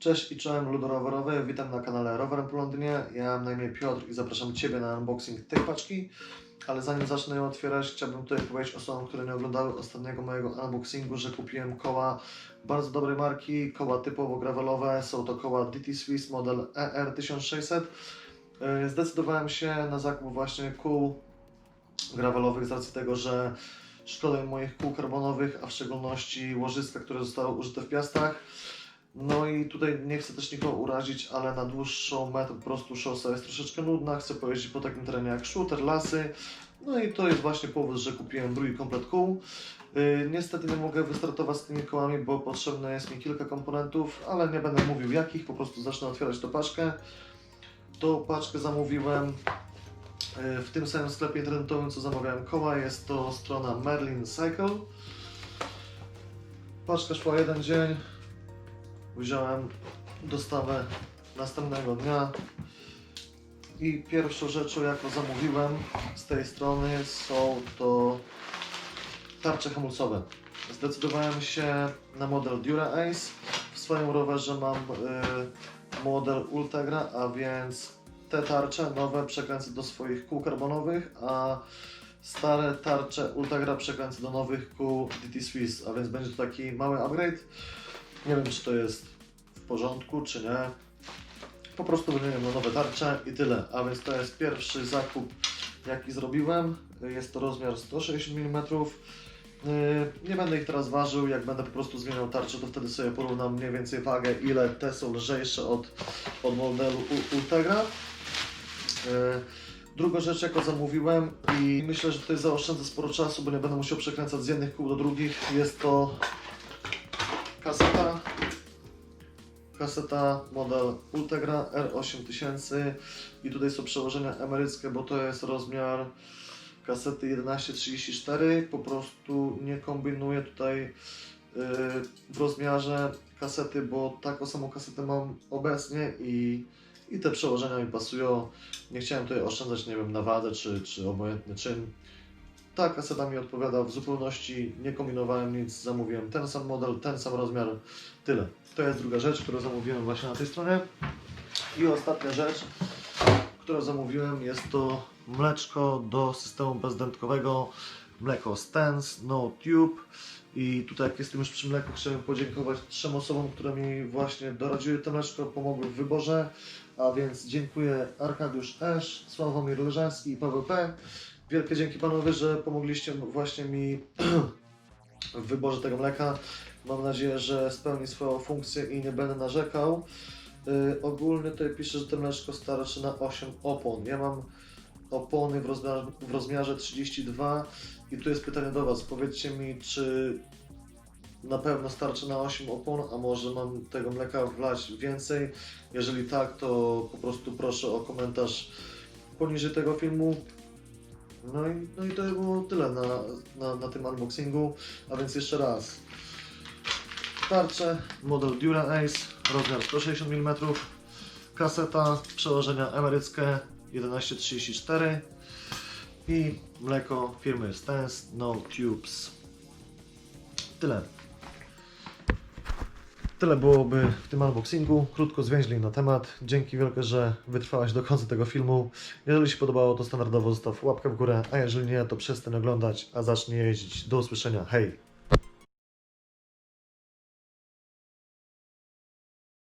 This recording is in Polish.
Cześć i czołem ludo rowerowe, witam na kanale Rowerem po Londynie. Ja mam na imię Piotr i zapraszam Ciebie na unboxing tej paczki. Ale zanim zacznę ją otwierać, chciałbym tutaj powiedzieć osobom, które nie oglądały ostatniego mojego unboxingu, że kupiłem koła bardzo dobrej marki, koła typowo gravelowe. Są to koła DT Swiss model E ER1600. Yy, Zdecydowałem się na zakup właśnie kół gravelowych z racji tego, że szkoda moich kół karbonowych, a w szczególności łożyska, które zostały użyte w piastach. No i tutaj nie chcę też nikogo urazić, ale na dłuższą metę po prostu szosa jest troszeczkę nudna. Chcę pojeździć po takim terenie jak shooter, lasy. No i to jest właśnie powód, że kupiłem drugi komplet kół. Yy, niestety nie mogę wystartować z tymi kołami, bo potrzebne jest mi kilka komponentów, ale nie będę mówił jakich, po prostu zacznę otwierać tą paczkę. Tą paczkę zamówiłem yy, w tym samym sklepie internetowym, co zamawiałem koła. Jest to strona Merlin Cycle. Paczka szła jeden dzień. Wziąłem dostawę następnego dnia i pierwszą rzeczą, jaką zamówiłem z tej strony są to tarcze hamulcowe. Zdecydowałem się na model Dura Ace. W swoim rowerze mam y, model Ultegra, a więc te tarcze nowe przekręcę do swoich kół karbonowych, a stare tarcze Ultegra przekręcę do nowych kół DT Swiss, a więc będzie to taki mały upgrade. Nie wiem, czy to jest w porządku, czy nie. Po prostu wymieniam na nowe tarcze i tyle. A więc to jest pierwszy zakup, jaki zrobiłem. Jest to rozmiar 160 mm. Yy, Nie będę ich teraz ważył, jak będę po prostu zmieniał tarczę, to wtedy sobie porównam mniej więcej wagę, ile te są lżejsze od, od modelu Ultegra. Yy, Druga rzecz, jaką zamówiłem i myślę, że tutaj zaoszczędzę sporo czasu, bo nie będę musiał przekręcać z jednych kół do drugich, jest to kaseta. Kaseta model Ultegra R8000 i tutaj są przełożenia emeryckie, bo to jest rozmiar kasety 1134. Po prostu nie kombinuję tutaj yy, w rozmiarze kasety, bo taką samą kasetę mam obecnie i, i te przełożenia mi pasują. Nie chciałem tutaj oszczędzać, nie wiem, na wadze czy, czy obojętnie czym. Ta kaseta mi odpowiada w zupełności, nie kombinowałem nic, zamówiłem ten sam model, ten sam rozmiar, tyle. To jest druga rzecz, którą zamówiłem właśnie na tej stronie. I ostatnia rzecz, którą zamówiłem jest to mleczko do systemu bezdętkowego, mleko Stance, no tube. I tutaj jak jestem już przy mleku, chciałem podziękować trzem osobom, które mi właśnie doradziły to mleczko, pomogły w wyborze. A więc dziękuję Arkadiusz Esz, Sławomir Leżański i Paweł P. Wielkie dzięki panowie, że pomogliście właśnie mi w wyborze tego mleka. Mam nadzieję, że spełni swoją funkcję i nie będę narzekał. Yy, ogólnie tutaj pisze, że to mleczko starczy na 8 opon. Ja mam opony w rozmiarze, w rozmiarze 32 i tu jest pytanie do Was. Powiedzcie mi, czy na pewno starczy na 8 opon, a może mam tego mleka wlać więcej? Jeżeli tak, to po prostu proszę o komentarz poniżej tego filmu. No i, no i to było tyle na, na, na tym unboxingu. A więc jeszcze raz. Tarcze, model Dura Ace, rozmiar 160 mm, kaseta, przełożenia emeryckie 1134 i mleko firmy Stance No Tubes. Tyle. Tyle byłoby w tym unboxingu. Krótko zwięźli na temat. Dzięki wielkie, że wytrwałaś do końca tego filmu. Jeżeli się podobało, to standardowo zostaw łapkę w górę, a jeżeli nie, to przestań oglądać, a zacznij jeździć. Do usłyszenia. Hej!